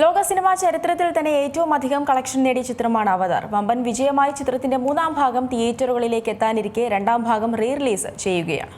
ലോക സിനിമാ ചരിത്രത്തിൽ തന്നെ ഏറ്റവും അധികം കളക്ഷൻ നേടിയ ചിത്രമാണ് അവതാർ. വമ്പൻ വിജയമായ ചിത്രത്തിന്റെ മൂന്നാം ഭാഗം തിയേറ്ററുകളിലേക്ക് എത്താനിരിക്കെ രണ്ടാം ഭാഗം റീ റിലീസ് ചെയ്യുകയാണ്.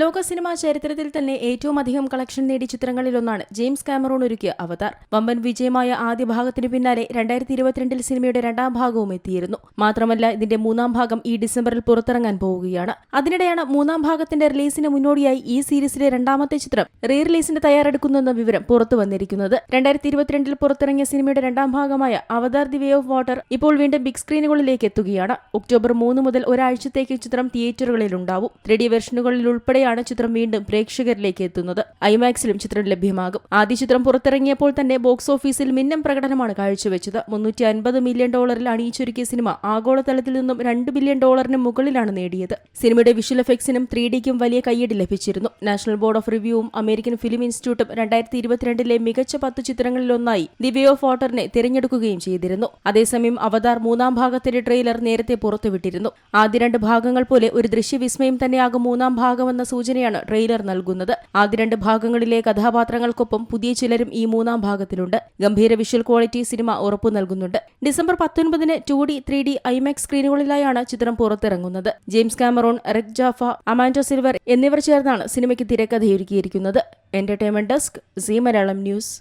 ലോക സിനിമാ ചരിത്രത്തിൽ തന്നെ ഏറ്റവും അധികം കളക്ഷൻ നേടിയ ചിത്രങ്ങളിലൊന്നാണ് ജെയിംസ് കാമറൂൺ ഒരുക്കിയ അവതാർ. വമ്പൻ വിജയമായ ആദ്യ ഭാഗത്തിന് പിന്നാലെ രണ്ടായിരത്തി ഇരുപത്തിരണ്ടിൽ സിനിമയുടെ രണ്ടാം ഭാഗവും എത്തിയിരുന്നു. മാത്രമല്ല ഇതിന്റെ മൂന്നാം ഭാഗം ഈ ഡിസംബറിൽ പുറത്തിറങ്ങാൻ പോവുകയാണ്. അതിനിടെയാണ് മൂന്നാം ഭാഗത്തിന്റെ റിലീസിന് മുന്നോടിയായി ഈ സീരീസിലെ രണ്ടാമത്തെ ചിത്രം റീ റിലീസിന് തയ്യാറെടുക്കുന്നെന്ന വിവരം പുറത്തു വന്നിരിക്കുന്നത്. രണ്ടായിരത്തി ഇരുപത്തിരണ്ടിൽ പുറത്തിറങ്ങിയ സിനിമയുടെ രണ്ടാം ഭാഗമായ Avatar the way of water ഇപ്പോൾ വീണ്ടും ബിഗ് സ്ക്രീനുകളിലേക്ക് എത്തുകയാണ്. ഒക്ടോബർ മൂന്ന് മുതൽ ഒരാഴ്ചത്തേക്ക് ചിത്രം തിയേറ്ററുകളിൽ ഉണ്ടാവും. ത്രീ ഡി വെർഷനുകളിൽ ഉൾപ്പെടെയാണ് ചിത്രം വീണ്ടും പ്രേക്ഷകരിലേക്ക് എത്തുന്നത്. ഐമാക്സിലും ചിത്രം ലഭ്യമാകും. ആദ്യ ചിത്രം പുറത്തിറങ്ങിയപ്പോൾ തന്നെ ബോക്സ് ഓഫീസിൽ മിന്നം പ്രകടനമാണ് കാഴ്ചവെച്ചത്. മുന്നൂറ്റി അൻപത് മില്യൺ ഡോളറിൽ അണിയിച്ചൊരുക്കിയ സിനിമ. ആഗോളതലത്തിൽ നിന്നും രണ്ട് ബില്യൺ ഡോളറിന് മുകളിലാണ് നേടിയത്. സിനിമയുടെ വിഷ്വൽ എഫക്സിനും ത്രീ ഡിക്കും വലിയ കയ്യടി ലഭിച്ചിരുന്നു. നാഷണൽ ബോർഡ് ഓഫ് റിവ്യൂവും അമേരിക്കൻ ഫിലിം ഇൻസ്റ്റിറ്റ്യൂട്ടും രണ്ടായിരത്തി ഇരുപത്തിരണ്ടിലെ മികച്ച പത്ത് ചിത്രങ്ങളിലൊന്നായി ദി വേ ഓഫ് വാട്ടറിനെ തിരഞ്ഞെടുക്കുകയും ചെയ്തിരുന്നു. അതേസമയം അവതാർ മൂന്നാം ഭാഗത്തിന്റെ ട്രെയിലർ നേരത്തെ പുറത്തുവിട്ടിരുന്നു. ആദ്യ രണ്ട് ഭാഗങ്ങൾ പോലെ ഒരു ദൃശ്യവിസ്മയം തന്നെയാകും മൂന്നാം ഭാഗമെന്ന സൂചനയാണ് ട്രെയിലർ നൽകുന്നത്. ആദ്യ രണ്ട് ഭാഗങ്ങളിലെ കഥാപാത്രങ്ങൾക്കൊപ്പം പുതിയ ചിലരും ഈ മൂന്നാം ഭാഗത്തിലുണ്ട്. ഗംഭീര വിഷ്വൽ ക്വാളിറ്റി സിനിമ ഉറപ്പു നൽകുന്നുണ്ട്. ഡിസംബർ പത്തൊൻപതിന് two D three D IMAX സ്ക്രീനുകളിലായാണ് ചിത്രം പുറത്തിറങ്ങുന്നത്. James Cameron Rick Jaffa Amanda Silver എന്നിവർ ചേർന്നാണ് സിനിമയ്ക്ക് തിരക്കഥയൊരുക്കിയിരിക്കുന്നത്. Entertainment desk C Malayalam news.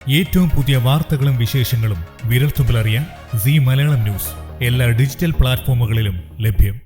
ഏറ്റവും പുതിയ വാർത്തകളും വിശേഷങ്ങളും വിരൽത്തുമ്പിലറിയാൻ സി മലയാളം ന്യൂസ് എല്ലാ ഡിജിറ്റൽ പ്ലാറ്റ്ഫോമുകളിലും ലഭ്യം.